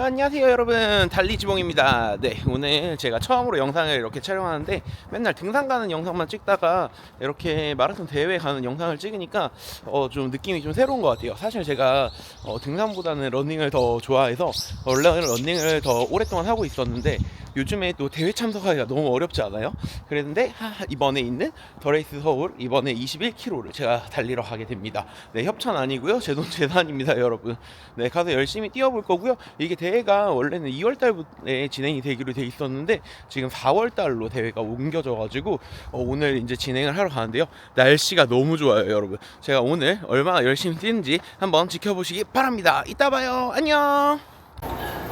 안녕하세요 여러분. 달리지봉입니다. 네 오늘 제가 처음으로 영상을 이렇게 촬영하는데 맨날 등산 가는 영상만 찍다가 이렇게 마라톤 대회 가는 영상을 찍으니까 어, 좀 느낌이 좀 새로운 것 같아요. 사실 제가 어, 등산보다는 러닝을 더 좋아해서 원래 러닝을 더 오랫동안 하고 있었는데 요즘에 또 대회 참석하기가 너무 어렵지 않아요? 그랬는데 하, 이번에 있는 더레이스 서울 이번에 21km를 제가 달리러 가게 됩니다. 네 협찬 아니고요 제 돈 재산입니다 여러분. 네 가서 열심히 뛰어볼 거고요. 이게 대회가 원래는 2월 달에 진행이 되기로 돼 있었는데 지금 4월 달로 대회가 옮겨져 가지고 어, 오늘 이제 진행을 하러 가는데요. 날씨가 너무 좋아요 여러분. 제가 오늘 얼마나 열심히 뛰는지 한번 지켜보시기 바랍니다. 이따 봐요. 안녕.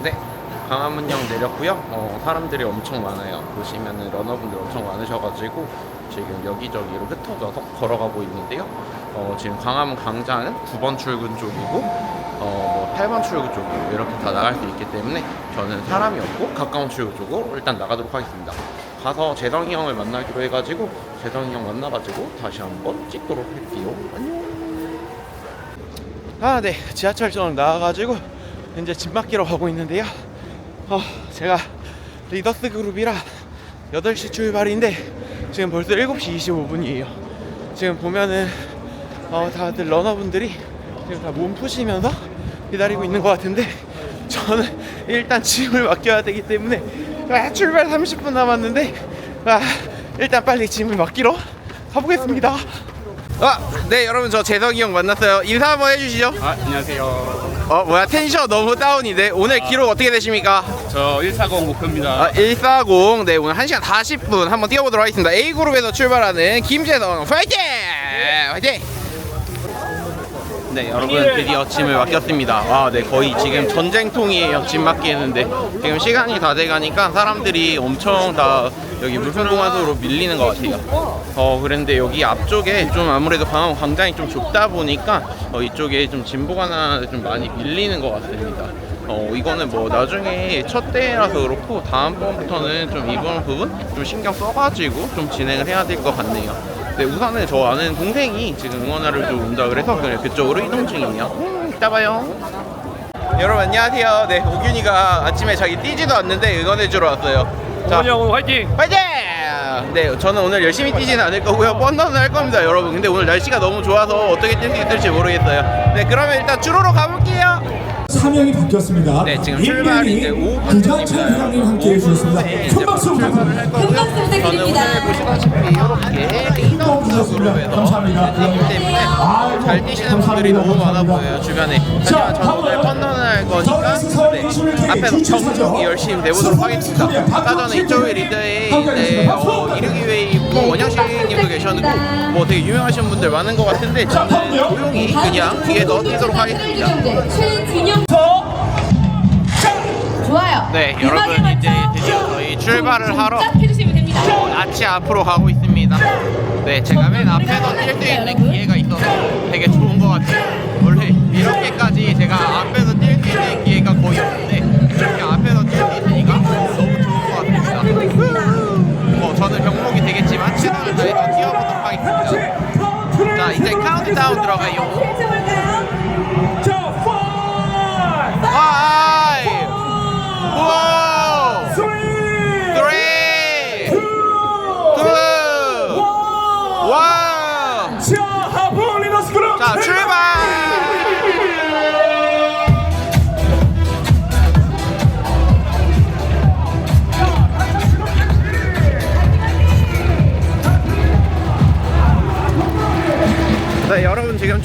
네. 광화문역 내렸고요. 어, 사람들이 엄청 많아요. 보시면은 러너분들 엄청 많으셔가지고 지금 여기저기로 흩어져서 걸어가고 있는데요. 어, 지금 광화문 광장은 9번 출근 쪽이고 어, 뭐 8번 출구 쪽으로 이렇게 다 나갈 수 있기 때문에 저는 사람이 없고 가까운 출구 쪽으로 일단 나가도록 하겠습니다. 가서 재성이 형을 만나기로 해가지고 재성이 형 만나가지고 다시 한번 찍도록 할게요. 안녕. 아, 네. 지하철 나와가지고 이제 집 맡기러 가고 있는데요. 어, 제가 리더스 그룹이라 8시 출발인데 지금 벌써 7시 25분이에요. 지금 보면은 어, 다들 러너분들이 지금 다 몸 푸시면서 기다리고 있는 것 같은데 저는 일단 짐을 맡겨야 되기 때문에 아, 출발 30분 남았는데 아, 일단 빨리 짐을 맡기러 가보겠습니다. 아, 네 여러분 저 재석이 형 만났어요. 인사 한번 해주시죠. 아, 안녕하세요. 어 뭐야 텐션 너무 다운이네. 오늘 기록 어떻게 되십니까? 저 140 목표입니다. 아, 140. 네, 오늘 1시간 40분 한번 뛰어보도록 하겠습니다. A그룹에서 출발하는 김재성, 파이팅! 파이팅! 네, 여러분 드디어 짐을 맡겼습니다. 아, 네, 거의 지금 전쟁통이에요. 짐 맡기는데 지금 시간이 다 돼가니까 사람들이 엄청 다 여기 물품공항으로 밀리는 것 같아요. 어, 그런데 여기 앞쪽에 좀 아무래도 광화문 광장이 좀 좁다 보니까 어, 이쪽에 좀짐 보관하는데 좀 많이 밀리는 것 같습니다. 어 이거는 뭐 나중에 첫 대회라서 그렇고 다음번부터는 좀 이번 부분 좀 신경 써가지고 좀 진행을 해야 될 것 같네요. 네 우선은 저 아는 동생이 지금 응원하러 좀 온다 그래서 그냥 그쪽으로 이동 중이에요. 음, 이따 봐요. 여러분 안녕하세요. 네 오균이가 아침에 자기 뛰지도 않는데 응원해 주러 왔어요. 자형 화이팅! 파이팅! 네, 저는 오늘 열심히 뛰지는 않을 거고요. 뻔뻔을 할 겁니다, 여러분. 근데 오늘 날씨가 너무 좋아서 어떻게 뛸 수 있을지 모르겠어요. 네, 그러면 일단 주로로 가볼게요. 사명이 바뀌었습니다. 네, 지금 출발이 이제 5분 구장철 회장님 함께 해주셨습니다. 큰 박수 출발을 할 거고요. 박수 저는 부탁드립니다. 오늘 보시다시피 이렇게 리더 그룹으로 해서 감사합니다. 뛰기 때문에 잘 뛰시는 분들이 너무 많아 보여요 주변에. 하지만 저는 오늘 펀런을 할 거니까 네, 앞에서 정국이 열심히 내보도록 하겠습니다. 아까 전에 이쪽에 리더에 이제 어, 이르기웨이 뭐 원영실님도 계셨고 뭐 되게 유명하신 분들 많은 것 같은데 저는 조용히 그냥 뒤에서 뛰도록 하겠습니다. 최진영 좋아요. 네, 여러분 이제 드디어 저희 출발을 하러 쫙 해주시면 됩니다. 아치 앞으로 가고 있습니다. 네, 제가 맨 앞에서 뛸 수 있는 기회가 있어서 되게 좋은 것 같아요. 원래 이렇게까지 제가 앞에서 뛸 수 있는 기회가 거의 없는데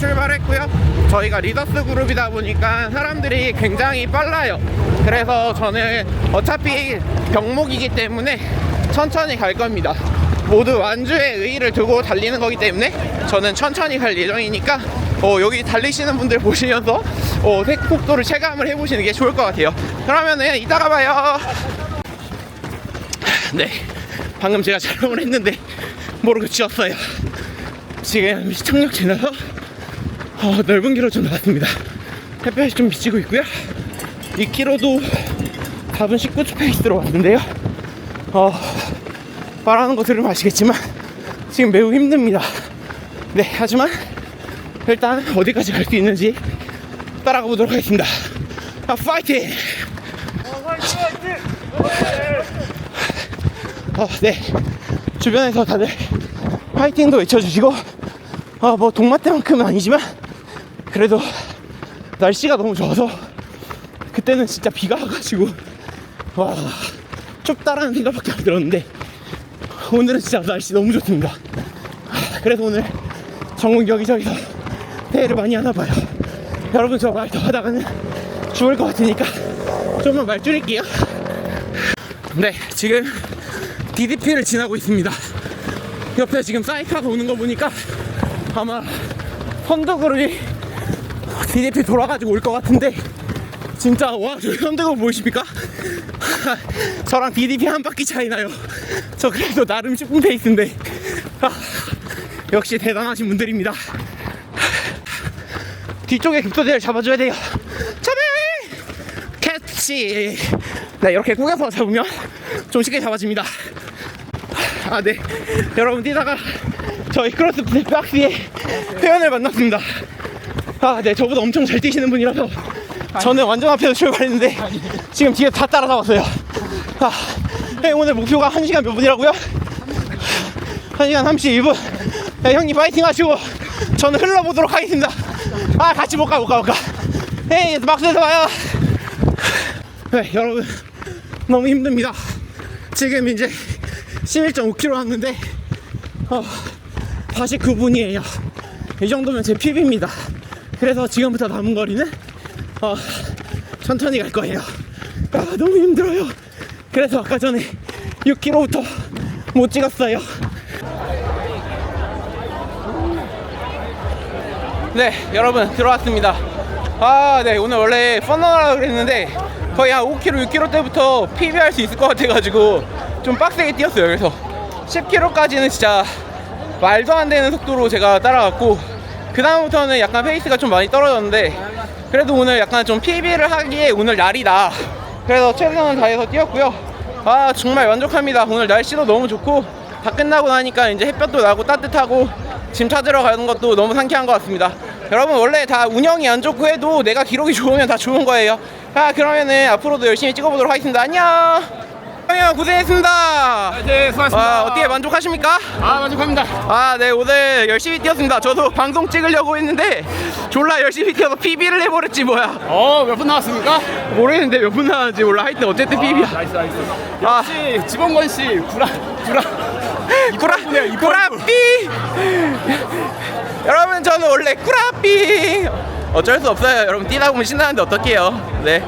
출발했고요. 저희가 리더스 그룹이다 보니까 사람들이 굉장히 빨라요. 그래서 저는 어차피 병목이기 때문에 천천히 갈 겁니다. 모두 완주의 의의를 두고 달리는 거기 때문에 저는 천천히 갈 예정이니까 어, 여기 달리시는 분들 보시면서 어, 속도를 체감을 해보시는 게 좋을 것 같아요. 그러면은 이따가 봐요. 네. 방금 제가 촬영을 했는데 모르고 지웠어요. 지금 시청역 지나서 어, 넓은 길로 좀 나왔습니다. 햇볕이 좀 비치고 있고요. 2km도 4분 19초 페이스로 왔는데요. 어, 말하는 거 들으면 아시겠지만 지금 매우 힘듭니다. 네 하지만 일단 어디까지 갈 수 있는지 따라가 보도록 하겠습니다. 아, 파이팅! 어, 네. 주변에서 다들 파이팅도 외쳐주시고, 어, 뭐 동마 때만큼은 아니지만, 그래도 날씨가 너무 좋아서, 그때는 진짜 비가 와가지고, 와, 춥다라는 생각밖에 안 들었는데, 오늘은 진짜 날씨 너무 좋습니다. 그래서 오늘 전국 여기저기서 대회를 많이 하나 봐요. 여러분 저 말 더 하다가는 죽을 것 같으니까 좀만 말 줄일게요. 네, 지금 DDP를 지나고 있습니다. 옆에 지금 사이카가 오는 거 보니까 아마 선두그룹이 DDP 돌아가지고 올 것 같은데 진짜 와저 선두그룹 보이십니까? 저랑 DDP 한 바퀴 차이 나요. 저 그래도 나름 10분 페이스인데 아, 역시 대단하신 분들입니다. 뒤쪽에 급소대를 잡아줘야 돼요. 잡아! 캐치! 네, 이렇게 꾸겨서 잡으면 좀 쉽게 잡아집니다. 아, 네. 여러분 뛰다가 저희 크로스 박스의 회원을 만났습니다. 아, 네. 저보다 엄청 잘 뛰시는 분이라서 저는 완전 앞에서 출발했는데 지금 뒤에 다 따라잡았어요. 아, 네, 오늘 목표가 1시간 몇 분이라고요? 1시간 31분. 네, 형님 파이팅 하시고 저는 흘러보도록 하겠습니다. 아, 같이 못 가, 못 가, 못 가. 에이, 막스에서 봐요. 네, 여러분 너무 힘듭니다. 지금 이제 11.5km 왔는데 어, 49분이에요. 이 정도면 제 PB입니다. 그래서 지금부터 남은 거리는 어, 천천히 갈 거예요. 아, 너무 힘들어요. 그래서 아까 전에 6km부터 못 찍었어요. 네, 여러분 들어왔습니다. 아, 네, 오늘 원래 펀런하라고 그랬는데 거의 한 5km, 6km 때부터 PB 할 수 있을 것 같아가지고 좀 빡세게 뛰었어요. 그래서 10km까지는 진짜 말도 안 되는 속도로 제가 따라갔고 그 다음부터는 약간 페이스가 좀 많이 떨어졌는데 그래도 오늘 약간 좀 PB를 하기에 오늘 날이다. 그래서 최선을 다해서 뛰었고요. 아 정말 만족합니다. 오늘 날씨도 너무 좋고 다 끝나고 나니까 이제 햇볕도 나고 따뜻하고 짐 찾으러 가는 것도 너무 상쾌한 것 같습니다. 여러분 원래 다 운영이 안 좋고 해도 내가 기록이 좋으면 다 좋은 거예요. 아 그러면은 앞으로도 열심히 찍어보도록 하겠습니다. 안녕. 형님 고생했습니다. 네, 수고하셨습니다. 와 어떻게 만족하십니까? 아, 만족합니다. 아, 네, 오늘 열심히 뛰었습니다. 저도 방송 찍으려고 했는데, 졸라 열심히 뛰어서 PB를 해버렸지, 뭐야. 어, 몇 분 나왔습니까? 모르겠는데 몇 분 나왔는지 몰라. 하여튼 어쨌든 PB야. 나이스, 나이스. 아, 역시 지범건 씨, 구라, 구라. 꾸라, 꾸라삐! 여러분, 저는 원래 꾸라삐! 어쩔 수 없어요. 여러분, 뛰다 보면 신나는데 어떡해요. 네.